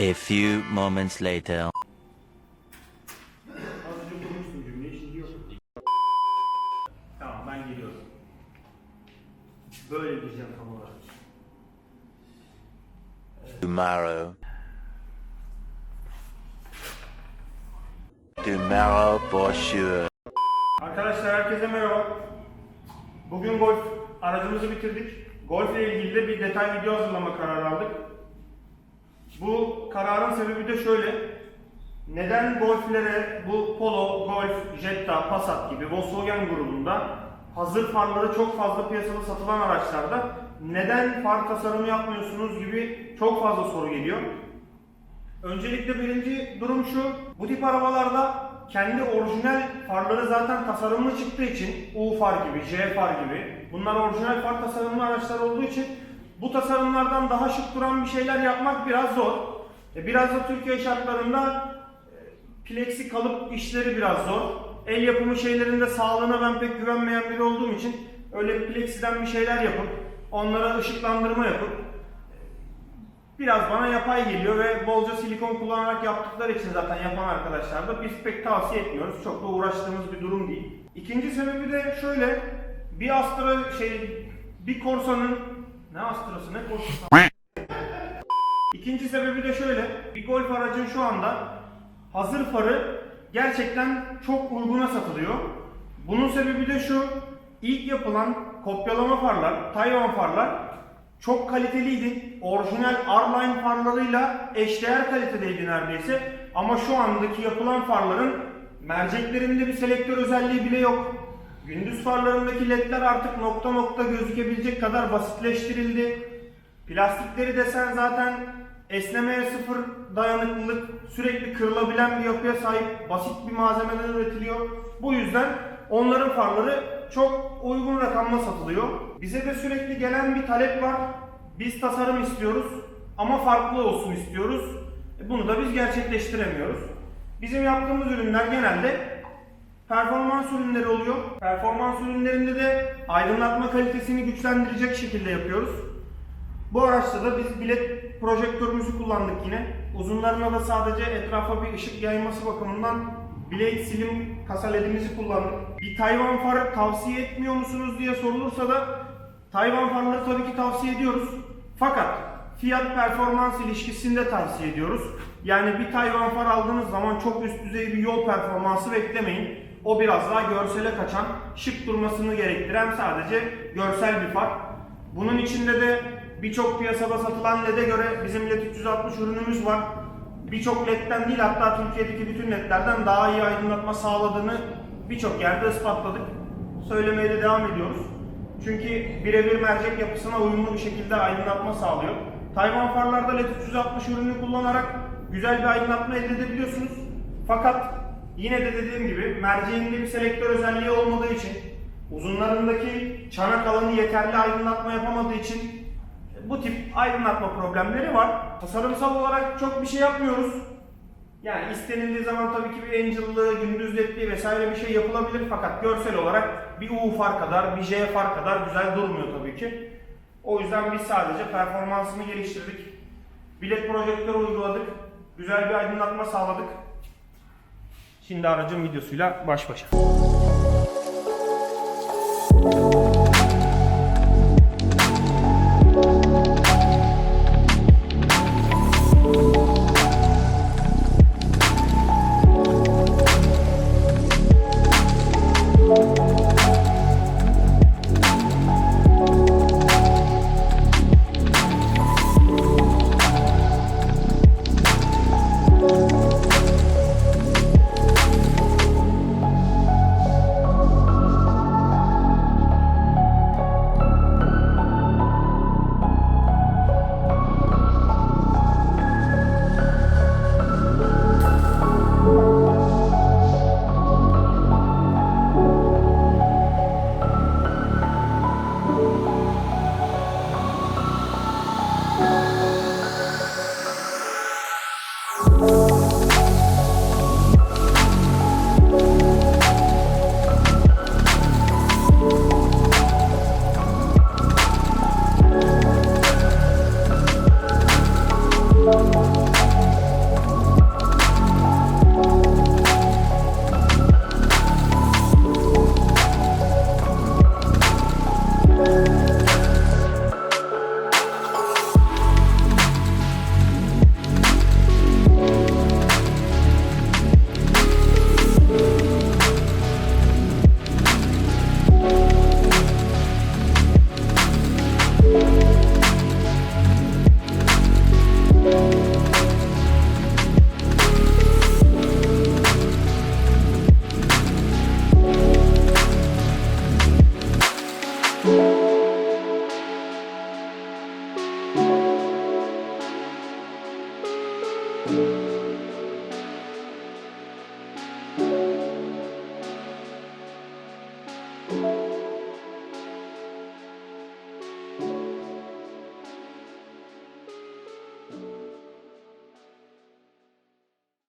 A few moments later. Azıcık kurmuştum cümleyi şimdi yok. Tamam ben geliyorum. Böyle diyeceğim tam olarak. Tomorrow. Tomorrow for sure. Arkadaşlar herkese merhaba. Bugün golf aracımızı bitirdik. Golf ile ilgili de bir detay video hazırlama kararı aldık. Bu kararın sebebi de şöyle. Neden golflere bu Polo, Golf, Jetta, Passat gibi Volkswagen grubunda hazır farları çok fazla piyasada satılan araçlarda neden far tasarımı yapmıyorsunuz gibi çok fazla soru geliyor. Öncelikle birinci durum şu. Bu tip arabalarda kendi orijinal farları zaten tasarımlı çıktığı için U far gibi, J far gibi bunlar orijinal far tasarımlı araçlar olduğu için bu tasarımlardan daha şık duran bir şeyler yapmak biraz zor. E, Biraz da Türkiye şartlarında e, plexi kalıp işleri biraz zor. El yapımı şeylerinde sağlığına ben pek güvenmeyen biri olduğum için öyle plexiden bir şeyler yapıp onlara ışıklandırma yapıp biraz bana yapay geliyor ve bolca silikon kullanarak yaptıkları için zaten yapan arkadaşlar da biz pek tavsiye etmiyoruz. Çok da uğraştığımız bir durum değil. İkinci sebebi de şöyle. Bir Astra şey bir Corsa'nın ne Astra'sı ne Corsa'sı? İkinci sebebi de şöyle. Bir Golf aracın şu anda hazır farı gerçekten çok uyguna satılıyor. Bunun sebebi de şu. İlk yapılan kopyalama farlar, Tayvan farlar çok kaliteliydi. Orijinal R-Line farlarıyla eşdeğer kalitedeydi neredeyse. Ama şu andaki yapılan farların merceklerinde bir selektör özelliği bile yok. Gündüz farlarındaki ledler artık nokta nokta gözükebilecek kadar basitleştirildi. Plastikleri desen zaten esnemeye sıfır dayanıklılık, sürekli kırılabilen bir yapıya sahip basit bir malzemeden üretiliyor. Bu yüzden onların farları çok uygun rakamla satılıyor. Bize de sürekli gelen bir talep var. Biz tasarım istiyoruz ama farklı olsun istiyoruz. E Bunu da biz gerçekleştiremiyoruz. Bizim yaptığımız ürünler genelde performans ürünleri oluyor. Performans ürünlerinde de aydınlatma kalitesini güçlendirecek şekilde yapıyoruz. Bu araçta da biz bilet projektörümüzü kullandık yine. Uzunlarına da sadece etrafa bir ışık yayması bakımından Blade Slim kasa ledimizi kullandık. Bir Tayvan farı tavsiye etmiyor musunuz diye sorulursa da Tayvan farları tabii ki tavsiye ediyoruz. Fakat fiyat performans ilişkisinde tavsiye ediyoruz. Yani bir Tayvan far aldığınız zaman çok üst düzey bir yol performansı beklemeyin. O biraz daha görsele kaçan, şık durmasını gerektiren sadece görsel bir far. Bunun içinde de birçok piyasada satılan LED'e göre bizim LED 360 ürünümüz var. Birçok LED'den değil hatta Türkiye'deki bütün LED'lerden daha iyi aydınlatma sağladığını birçok yerde ispatladık. Söylemeye de devam ediyoruz. Çünkü birebir mercek yapısına uyumlu bir şekilde aydınlatma sağlıyor. Tayvan farlarda LED 360 ürünü kullanarak güzel bir aydınlatma elde edebiliyorsunuz. Fakat yine de dediğim gibi merceğinde bir selektör özelliği olmadığı için uzunlarındaki çanak alanı yeterli aydınlatma yapamadığı için bu tip aydınlatma problemleri var. Tasarımsal olarak çok bir şey yapmıyoruz. Yani istenildiği zaman tabii ki bir Angel'lı, gündüz ledli vesaire bir şey yapılabilir fakat görsel olarak bir U far kadar, bir J far kadar güzel durmuyor tabii ki. O yüzden biz sadece performansını geliştirdik. Bilet projektörü uyguladık. Güzel bir aydınlatma sağladık. Şimdi aracın videosuyla baş başa.